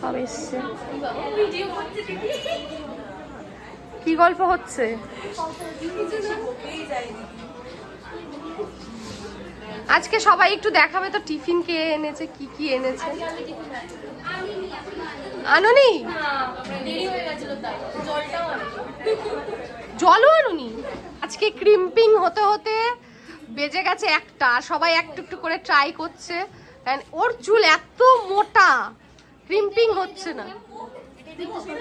সব এসছে কি গল্প হচ্ছে? আজকে সবাই একটু দেখাবে তো, টিফিন কে এনেছে, কি কি এনেছে? আনুনি? জলও আনুনি? আজকে ক্রিম্পিং হতে হতে বেজে গেছে একটা, সবাই একটু একটু করে ট্রাই করছে। ওর চুল এত মোটা। ক্রিম্পিং হচ্ছে না।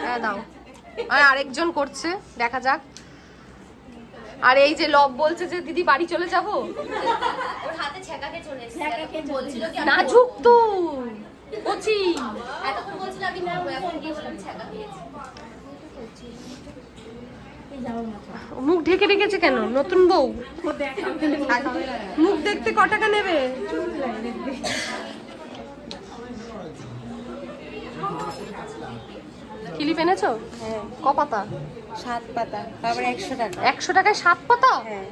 হ্যাঁ দাও। আর আরেকজন করছে দেখা যাক। আর এই যে লব বলছে যে দিদি বাড়ি চলে যাব? ওর হাতে ছেঁকাকে চলে এসেছে। বলছিল কি নাজুক তো। কচি। এতক্ষণ বলছিল আমি করব এখন গিয়ে বললাম ছেঁকা খেয়েছি। মুখ ঢেকে রেখেছে কেন? নতুন বউ? মুখ দেখতে ক টাকা নেবে? ক্লিপ এনেছো ক পাতা? সাত পাতা তারপরে একশো টাকা। একশো টাকায় সাত পাতা? হ্যাঁ।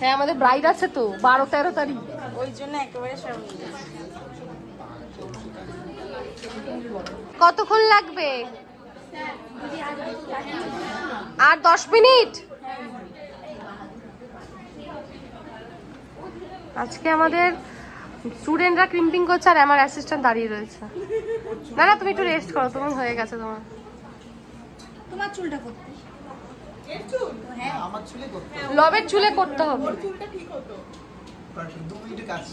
হ্যাঁ আমাদের ব্রাইড আছে তো বারো তেরো তারিখ। ওই জন্য একেবারে সব কতক্ষণ লাগবে? আর দশ মিনিট? আজকে আমাদের স্টুডেন্টরা ক্রিম্পিং করছে আর আমার অ্যাসিস্ট্যান্ট দাঁড়িয়ে রয়েছে। না না তুমি একটু রেস্ট করো তুমি হয়ে গেছে তোমার। তোমার চুলটা করতে। আমার চুলে করতে। লবের চুলে করতে হবে। দু মিনিটের কাজ।